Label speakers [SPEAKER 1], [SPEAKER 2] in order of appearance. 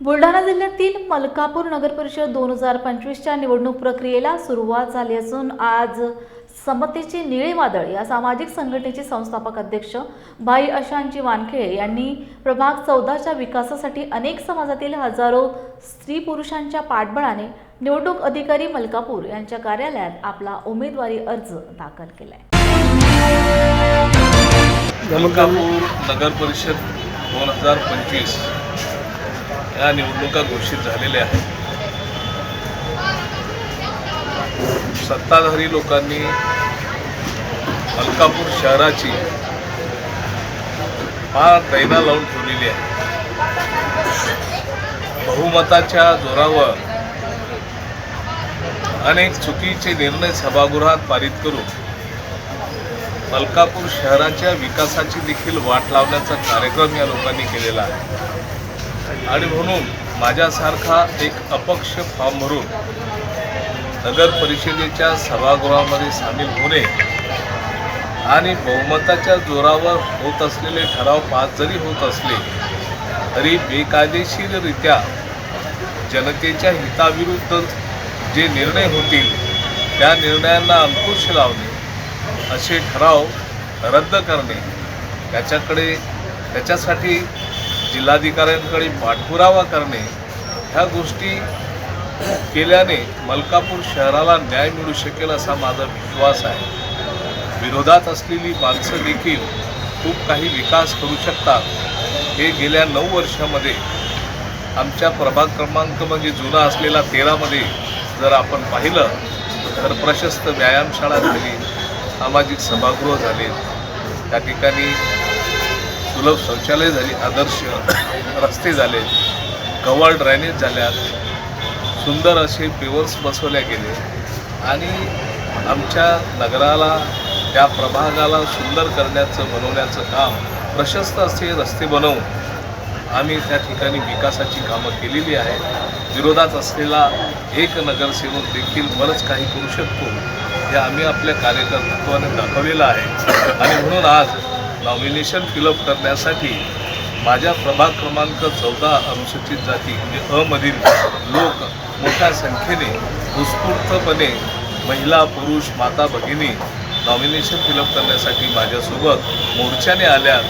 [SPEAKER 1] बुलढाणा जिल्ह्यातील मलकापूर नगर परिषद दोन हजार पंचवीसच्या निवडणूक प्रक्रियेला सुरुवात झाली असून आज समतेचे निळे वादळ या सामाजिक संघटनेचे संस्थापक अध्यक्ष भाई अशांची वानखेडे यांनी प्रभाग चौदाच्या विकासासाठी अनेक समाजातील हजारो स्त्री पुरुषांच्या पाठबळाने निवडणूक अधिकारी मलकापूर यांच्या कार्यालयात आपला उमेदवारी अर्ज दाखल केलाय.
[SPEAKER 2] मलकापूर नगर परिषद दोन हजार पंचवीस या निवडणुका घोषित झालेल्या आहेत. सत्ताधारी लोकांनी मलकापूर शहराची फार दैना लावून ठेवलेली आहे. बहुमताच्या जोरावर अनेक चुकीचे निर्णय सभागृहात पारित करून मलकापूर शहराच्या विकासाची देखील वाट लावण्याचा कार्यक्रम या लोकांनी केलेला आहे. आणि म्हणून माझ्यासारखा एक अपक्ष फॉर्म भरून नगर परिषदेच्या सभागृहामध्ये सामील होणे आणि बहुमताच्या जोरावर होत असलेले ठराव पास जरी होत असले तरी बेकायदेशीररित्या जनतेच्या हिताविरुद्ध जे निर्णय होतील त्या निर्णयांना अंकुश लावणे असे ठराव रद्द करणे त्याच्याकडे त्याच्यासाठी जिल्हाधिकाऱ्यांकडे पाठपुरावा करणे ह्या गोष्टी केल्याने मलकापूर शहराला न्याय मिळू शकेल असा माझा विश्वास आहे. विरोधात असलेली माणसं देखील खूप काही विकास करू शकतात. हे गेल्या नऊ वर्षामध्ये आमच्या प्रभाग क्रमांक म्हणजे जुना असलेला तेरामध्ये जर आपण पाहिलं तर प्रशस्त व्यायामशाळा झाली सामाजिक सभागृह झाले. त्या ठिकाणी सुलभ शौचालय झाली आदर्श रस्ते झाले कव्हर ड्रायनेज झाल्यात सुंदर असे पेवर्स बसवल्या गेले. आणि आमच्या नगराला त्या प्रभागाला सुंदर करण्याचं बनवण्याचं काम प्रशस्त असे रस्ते बनवून आम्ही त्या ठिकाणी विकासाची कामं केलेली आहेत. विरोधात असलेला एक नगरसेवक देखील बरंच काही करू शकतो. हे आम्ही आपल्या कार्यकर्तृत्वाने दाखवलेलं आहे. आणि म्हणून आज नॉमिनेशन फिलअप करण्यासाठी माझ्या प्रभाग क्रमांक चौदा अनुसूचित जाती म्हणजे अमधील लोक मोठ्या संख्येने उत्स्फूर्तपणे महिला पुरुष माता भगिनी नॉमिनेशन फिलअप करण्यासाठी माझ्यासोबत मोर्चाने आल्या.